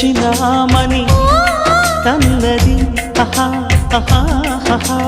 ఆహా. తన్నది ఆహా ఆహా ఆహా